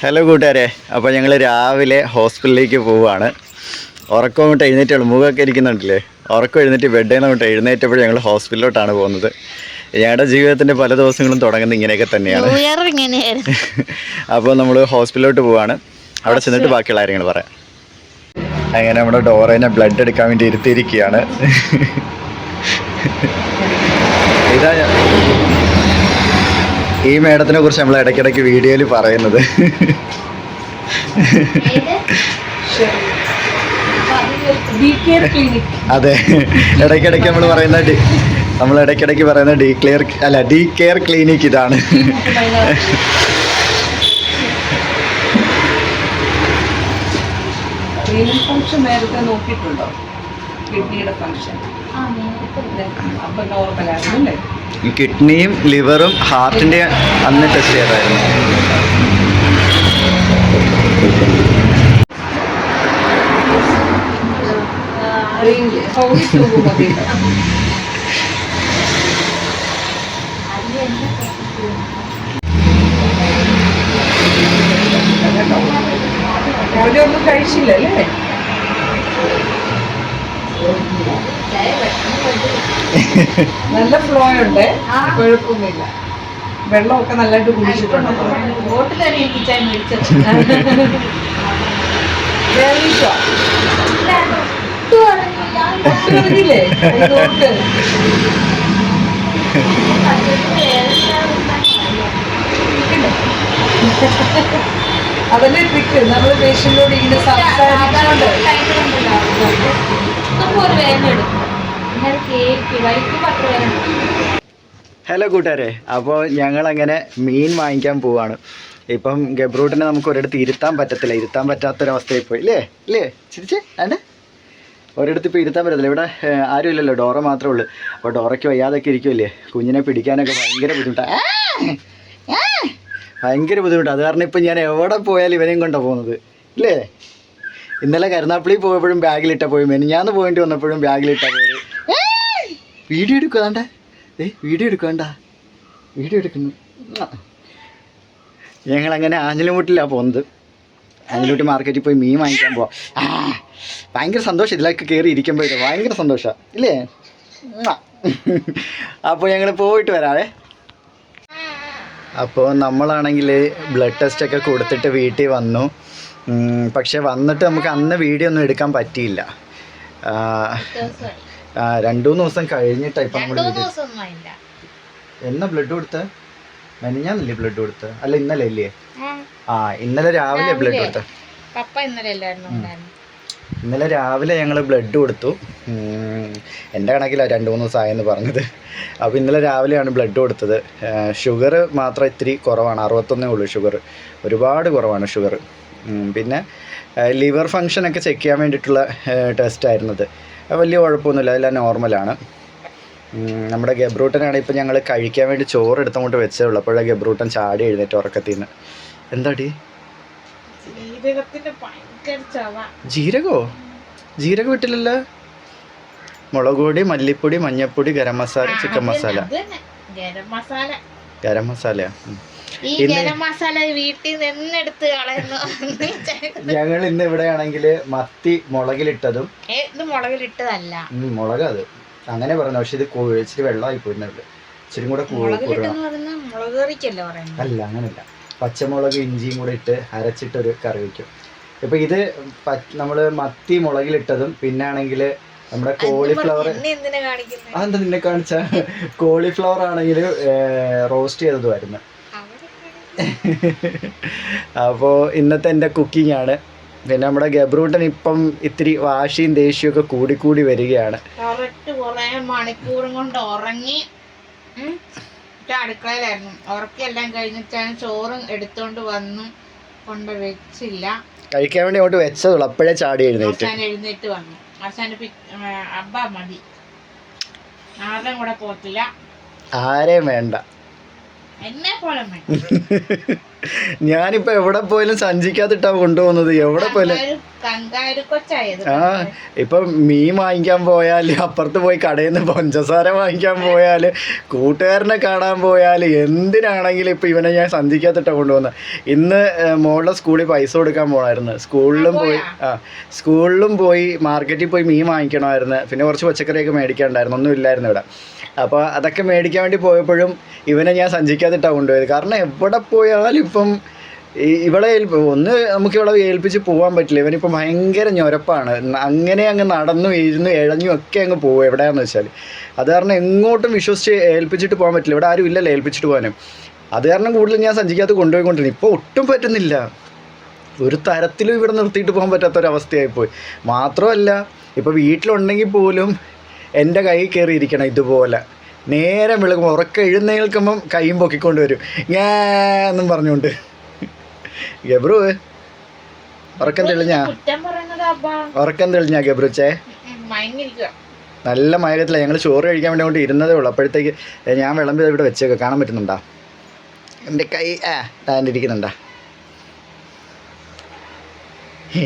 Hello കൂട്ടുകാരെ. അപ്പോൾ ഞങ്ങൾ രാവിലെ ഹോസ്പിറ്റലിലേക്ക് പോവുകയാണ്. ഉറക്കം അങ്ങോട്ട് എഴുന്നേറ്റുള്ളൂ മുഖമൊക്കെ ഇരിക്കുന്നുണ്ടല്ലേ? ഉറക്കം എഴുന്നേറ്റ് ബെഡിൽ നിന്ന് അങ്ങോട്ട് എഴുന്നേറ്റപ്പോൾ ഞങ്ങൾ ഹോസ്പിറ്റലിലോട്ടാണ് പോകുന്നത്. ഞങ്ങളുടെ ജീവിതത്തിന്റെ പല ദിവസങ്ങളും തുടങ്ങുന്നത് ഇങ്ങനെയൊക്കെ തന്നെയാണ്. അപ്പോൾ നമ്മൾ ഹോസ്പിറ്റലിലോട്ട് പോവുകയാണ്. അവിടെ ചെന്നിട്ട് ബാക്കിയുള്ള കാര്യങ്ങൾ പറയാം. അങ്ങനെ നമ്മുടെ ഡോറേനെ ബ്ലഡ് എടുക്കാൻ വേണ്ടി ഇരുത്തിയിരിക്കുകയാണ്. ഇതാ ഈ മേഡത്തിനെ കുറിച്ച് നമ്മൾ ഇടയ്ക്കിടയ്ക്ക് വീഡിയോയിൽ പറയുന്നത്. അതെ. ഇടയ്ക്കിടയ്ക്ക് നമ്മൾ പറയുന്ന നമ്മൾ ഇടയ്ക്കിടയ്ക്ക് പറയുന്ന ഡി ക്ലിയർ അല്ല ഡി കെയർ ക്ലിനിക് ഇതാണ്. ഫംഗ്ഷൻ നേരത്തെ നോക്കിയിട്ടുണ്ടോ? കിഡ്നിയുടെ ഫംഗ്ഷൻ കിഡ്നിയും ലിവറും ഹാർട്ടിന്റെ അന്ന് ടെസ്റ്റ് ചെയ്തായിരുന്നു. രാവിലെ ഒന്നും കഴിച്ചില്ല നല്ല ഫ്ലോ ഉണ്ട് കുഴപ്പമൊന്നുമില്ല വെള്ളമൊക്കെ നല്ലതായിട്ട് കുടിച്ചിട്ടുണ്ട്? ഒട്ടുമില്ലേ? അതല്ലേ ട്രിക്ക് നമ്മൾ പേഷ്യന്റിനോട് ഇങ്ങനെ സംസാരിച്ചോണ്ട്. ഹലോ കൂട്ടുകാരെ. അപ്പോൾ ഞങ്ങളങ്ങനെ മീൻ വാങ്ങിക്കാൻ പോവാണ്. ഇപ്പം ഗബ്രൂട്ടിനെ നമുക്ക് ഒരിടത്ത് ഇരുത്താൻ പറ്റത്തില്ല. ഇരുത്താൻ പറ്റാത്തൊരവസ്ഥയിൽ പോയി. ഇല്ലേ? ഇല്ലേ? ചിരിച്ചേ? അതെ ഒരിടത്ത് ഇപ്പോൾ ഇരുത്താൻ പറ്റത്തില്ല. ഇവിടെ ആരും ഇല്ലല്ലോ ഡോറ മാത്രമേ ഉള്ളൂ. അപ്പോൾ ഡോറയ്ക്ക് വയ്യാതൊക്കെ ഇരിക്കുമല്ലേ കുഞ്ഞിനെ പിടിക്കാനൊക്കെ ഭയങ്കര ബുദ്ധിമുട്ടാണ് ഭയങ്കര ബുദ്ധിമുട്ടാണ് അത് കാരണം ഇപ്പം ഞാൻ എവിടെ പോയാലും ഇവനെയും കൊണ്ടാണ് പോകുന്നത്. ഇല്ലേ? ഇന്നലെ കരുനാപ്പള്ളി പോയപ്പോഴും ബാഗിലിട്ട പോയി. ഞാൻ പോയിട്ട് വന്നപ്പോഴും ബാഗിലിട്ട പോയി. വീഡിയോ എടുക്കാണ്ട? ഏ വീഡിയോ എടുക്കണ്ട? വീഡിയോ എടുക്കുന്നു. ഞങ്ങളങ്ങനെ ആഞ്ഞിലുമുട്ടിലാണ് പോകുന്നത് ആഞ്ഞിലുമുട്ടി മാർക്കറ്റിൽ പോയി മീൻ വാങ്ങിക്കാൻ പോവാം. ഭയങ്കര സന്തോഷം ഇതിലൊക്കെ കയറി ഇരിക്കുമ്പോഴേ ഭയങ്കര സന്തോഷമാണ് ഇല്ലേ? അപ്പോൾ ഞങ്ങൾ പോയിട്ട് വരാവേ. അപ്പോൾ നമ്മളാണെങ്കിൽ ബ്ലഡ് ടെസ്റ്റൊക്കെ കൊടുത്തിട്ട് വീട്ടിൽ വന്നു. പക്ഷേ വന്നിട്ട് നമുക്ക് അന്ന് വീഡിയോ ഒന്നും എടുക്കാൻ പറ്റിയില്ല. രണ്ടു മൂന്ന് ദിവസം കഴിഞ്ഞിട്ടാണ് ഇപ്പം നമ്മൾ എന്നാ ബ്ലഡ് കൊടുത്ത? മെനിഞ്ഞാന്നല്ലേ ബ്ലഡ് കൊടുത്ത? അല്ല ഇന്നലെ അല്ലേ ആ ഇന്നലെ രാവിലെ ബ്ലഡ് കൊടുത്ത. പപ്പ ഇന്നലെ ഇന്നലെ രാവിലെ ഞങ്ങൾ ബ്ലഡ് കൊടുത്തു. എന്റെ കണക്കിലാണ് രണ്ട് മൂന്ന് ദിവസമായെന്ന് പറഞ്ഞത്. അപ്പോൾ ഇന്നലെ രാവിലെയാണ് ബ്ലഡ് കൊടുത്തത്. ഷുഗർ മാത്രം ഇത്തിരി കുറവാണ്. അറുപത്തൊന്നേ ഉള്ളൂ ഷുഗർ ഒരുപാട് കുറവാണ് ഷുഗർ പിന്നെ ലിവർ ഫങ്ഷനൊക്കെ ചെക്ക് ചെയ്യാൻ വേണ്ടിയിട്ടുള്ള ടെസ്റ്റ് ആയിരുന്നത്. അത് വലിയ കുഴപ്പമൊന്നുമില്ല. അതെല്ലാം നോർമലാണ് നമ്മുടെ ഗബ്രൂട്ടനാണ് ഇപ്പോൾ ഞങ്ങൾ കഴിക്കാൻ വേണ്ടി ചോറ് എടുത്തങ്ങോട്ട് വെച്ചേ ഉള്ളൂ. അപ്പോഴേ ഗബ്രൂട്ടൻ ചാടി എഴുന്നേറ്റ് ഉറക്കത്തിൽ നിന്ന് എന്താടി? ജീരകത്തിന്റെ ഭയങ്കര ചവ. ജീരകോ? ജീരകം ഇട്ടില്ലല്ലോ? മുളക് പൊടി മല്ലിപ്പൊടി മഞ്ഞപ്പൊടി ഗരം മസാല ചിക്കൻ മസാല. ഗരം മസാല. ഗരം മസാല ഈ ഗരം മസാല വീട്ടിൽ നിന്ന് എടുത്ത് കളയുന്നു. ഞങ്ങൾ ഇന്ന് ഇവിടെയാണെങ്കിൽ മത്തി മുളകിലിട്ടതും ഇത് മുളകിലിട്ടതല്ല. മുളക് അത്. അങ്ങനെ പറഞ്ഞു പക്ഷെ ഇത് ഇച്ചിരി വെള്ളമായി പോയിരുന്നുള്ളു ഇച്ചിരി കൂടെ അല്ല അങ്ങനല്ല. പച്ചമുളക് ഇഞ്ചിയും കൂടെ ഇട്ട് അരച്ചിട്ടൊരു കറി വയ്ക്കും ഇപ്പൊ ഇത് നമ്മൾ മത്തി മുളകിലിട്ടതും പിന്നെ ആണെങ്കിൽ നമ്മുടെ കോളിഫ്ലവർ അതെന്താ നിന്നെ കാണിച്ച? കോളിഫ്ലവർ ആണെങ്കിൽ റോസ്റ്റ് ചെയ്തതുമായിരുന്നു. അപ്പോൾ ഇന്നത്തെ എന്റെ കുക്കിംഗ് ആണ്. പിന്നെ നമ്മുടെ ഗബ്രൂട്ടൻ ഇപ്പം ഇത്തിരി വാശിയും ദേഷ്യവും ഒക്കെ കൂടി കൂടി വരികയാണ് മണിക്കൂറും കൊണ്ട് ഉറങ്ങി അടുക്കളയിലായിരുന്നു. ഉറക്കെല്ലാം കഴിഞ്ഞിട്ടാണ് ചോറും എടുത്തോണ്ട് വന്നു. കൊണ്ട് വെച്ചില്ല. കഴിക്കാൻ വേണ്ടി അങ്ങോട്ട് വെച്ചതുള്ളൂ. അപ്പോഴേ ചാടി എഴുന്നേറ്റ്. അവസാനം എഴുന്നേറ്റ് വന്നു. അവസാനം അബ്ബ മതി. ആരുടെയും കൂടെ പോത്തില്ല? ആരെയും വേണ്ട. എന്നെ പോലെ വേണം ഞാനിപ്പോൾ എവിടെ പോയാലും സഞ്ചിക്കാത്തിട്ടാണ് കൊണ്ടുപോകുന്നത്. എവിടെ പോയാലും ആ ഇപ്പൊ മീൻ വാങ്ങിക്കാൻ പോയാൽ അപ്പുറത്ത് പോയി കടയിൽ നിന്ന് പഞ്ചസാര വാങ്ങിക്കാൻ പോയാൽ കൂട്ടുകാരനെ കാണാൻ പോയാൽ എന്തിനാണെങ്കിലും ഇപ്പൊ ഇവനെ ഞാൻ സന്ധിക്കാത്തിട്ടാണ് കൊണ്ടുപോകുന്നത്? ഇന്ന് മോളുടെ സ്കൂളിൽ പൈസ കൊടുക്കാൻ പോണായിരുന്നു. സ്കൂളിലും പോയി ആ സ്കൂളിലും പോയി മാർക്കറ്റിൽ പോയി മീൻ വാങ്ങിക്കണമായിരുന്നു. പിന്നെ കുറച്ച് പച്ചക്കറിയൊക്കെ മേടിക്കാണ്ടായിരുന്നു ഒന്നും ഇല്ലായിരുന്നു ഇവിടെ. അപ്പോൾ അതൊക്കെ മേടിക്കാൻ വേണ്ടി പോയപ്പോഴും ഇവനെ ഞാൻ സഞ്ചിക്കാതിട്ടാണ് കൊണ്ടുപോയത്. കാരണം എവിടെ പോയാലും ഇപ്പം ഇവിടെ ഒന്ന് നമുക്ക് ഇവളെ ഏൽപ്പിച്ച് പോകാൻ പറ്റില്ല. ഇവനിപ്പോൾ ഭയങ്കര ഞൊരപ്പാണ്. അങ്ങനെ അങ്ങ് നടന്നു വീഴുന്നു ഇഴഞ്ഞു ഒക്കെ അങ്ങ് പോകും എവിടെയാണെന്ന് വെച്ചാൽ അത് കാരണം എങ്ങോട്ടും വിശ്വസിച്ച് ഏൽപ്പിച്ചിട്ട് പോകാൻ പറ്റില്ല. ഇവിടെ ആരും ഇല്ലല്ലോ ഏൽപ്പിച്ചിട്ട് പോകാനും അത് കാരണം കൂടുതലും ഞാൻ സഞ്ചിക്കകത്ത് കൊണ്ടുപോയിക്കൊണ്ടിരുന്നു. ഇപ്പോൾ ഒട്ടും പറ്റുന്നില്ല. ഒരു തരത്തിലും ഇവിടെ നിർത്തിയിട്ട് പോകാൻ പറ്റാത്തൊരവസ്ഥയായിപ്പോയി. മാത്രമല്ല ഇപ്പോൾ വീട്ടിലുണ്ടെങ്കിൽ പോലും എന്റെ കൈ കയറിയിരിക്കണം ഇതുപോലെ. നേരെ വിളക്കുമ്പോൾ ഉറക്കം എഴുന്നേൽക്കുമ്പം കൈയും പൊക്കിക്കൊണ്ട് വരും. ഞാന്നും പറഞ്ഞുകൊണ്ട്. ഗബ്രു ഉറക്കം തെളിഞ്ഞാ? ഉറക്കം തെളിഞ്ഞാ ഗബ്രുച്ചേ നല്ല മയക്കത്തില്ല ഞങ്ങൾ ചോറ് കഴിക്കാൻ വേണ്ടി കൊണ്ട് ഇരുന്നതേ ഉള്ളൂ. അപ്പോഴത്തേക്ക് ഞാൻ വിളമ്പി ഇവിടെ വെച്ചേക്കാം. കാണാൻ പറ്റുന്നുണ്ടാ? എന്റെ കൈ ആ താന്റെ ഇരിക്കുന്നുണ്ടാ? ഹേ